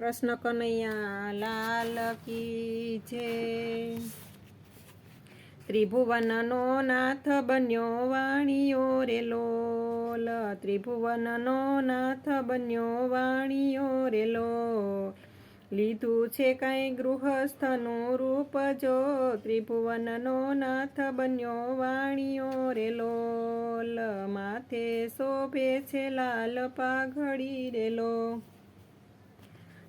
કૃષ્ણ કનૈયા, લાલ કી છે. ત્રિભુવનનો નાથ બન્યો વાણીઓ રે લોલ. ત્રિભુવનનો નાથ બન્યો વાણીઓ રે લોલ. લીધું છે કાંઈ ગૃહસ્થનું રૂપ જો. ત્રિભુવનનો નાથ બન્યો વાણીઓ રે લોલ. માથે શોભે છે લાલ પાઘડી રેલો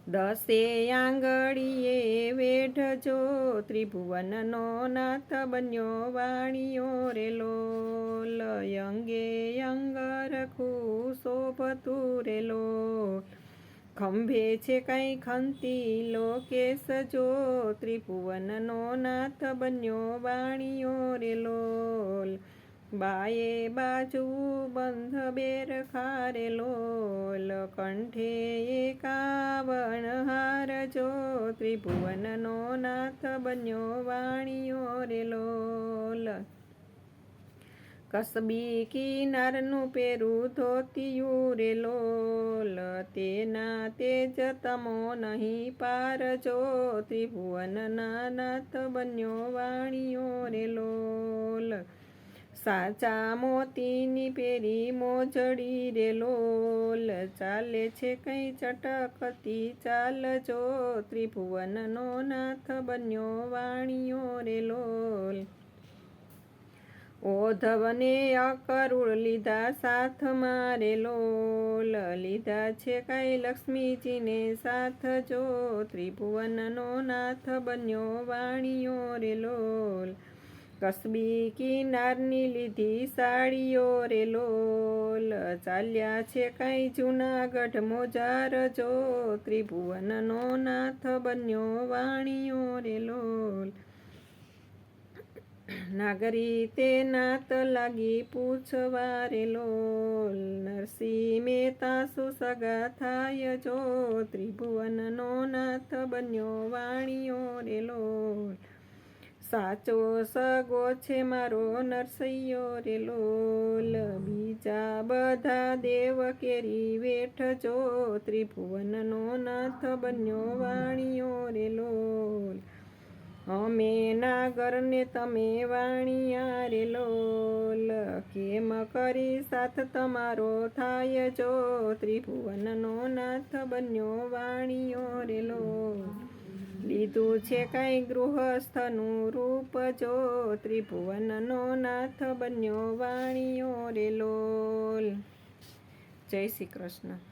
દસે આંગળીએ વેઢજો, ત્રિભુવનનો નાથ બન્યો વાણીઓ રે લોલ, અંગે અંગ રખું ખંભે છે કઈ ખંતી લોકેશ જો, ત્રિભુવનનો નાથ બન્યો વાણીઓ રે લોલ. બાએ બાજુ બંધ બેર ખારેલો કંઠે એકાવણ હાર જો, ત્રિભુવનનો નાથ બન્યો વાણીઓ રેલો કસબી કિનારનું પેરું ધોતિયું રે લોલ તેના તેજ તમો નહીં પાર જો, ત્રિભુવનના નાથ બન્યો વાણીઓ રે લોલ સાચા મોતીની પેરી મોજડી રે લોલ. ચાલે છે કઈ ચટકતી ચાલ જો ત્રિભુવનનો નાથ બન્યો વાણીઓ રે લોલ. ઓધવને અકરુળ લીધા સાથ મારે લોલ. લીધા છે કઈ લક્ષ્મીજીને સાથ જો ત્રિભુવનનો નાથ બન્યો વાણીઓ રે લોલ. કસબી કિનારની લીધી સાડીઓ રે લોલ. ચાલ્યા છે કઈ જૂનાગઢ મોજાર જો. ત્રિભુવનનો નાથ બન્યો વાણીઓ રે લોલ. નાગરી તે નાત લાગી પૂછવા રે લોલ. નરસિંહ મહેતા સુસગા થાય જો. ત્રિભુવનનો નાથ બન્યો વાણીઓ રે લોલ. સાચો સગો છે મારો નરસૈયો રે લોલ. બીજા બધા દેવ કેરી વેઠ જો ત્રિભુવનનો નાથ બન્યો વાણીઓ રે લોલ. અમે નાગરને તમે વાણિયા રે લોલ. કેમ કરી સાથ તમારો થાય જો? ત્રિભુવનનો નાથ બન્યો વાણીઓ રે લોલ. લીધું છે કાંઈ ગૃહસ્થનું રૂપ જો ત્રિભુવનનો નાથ બન્યો વાણીઓ રે લોલ જય શ્રી કૃષ્ણ.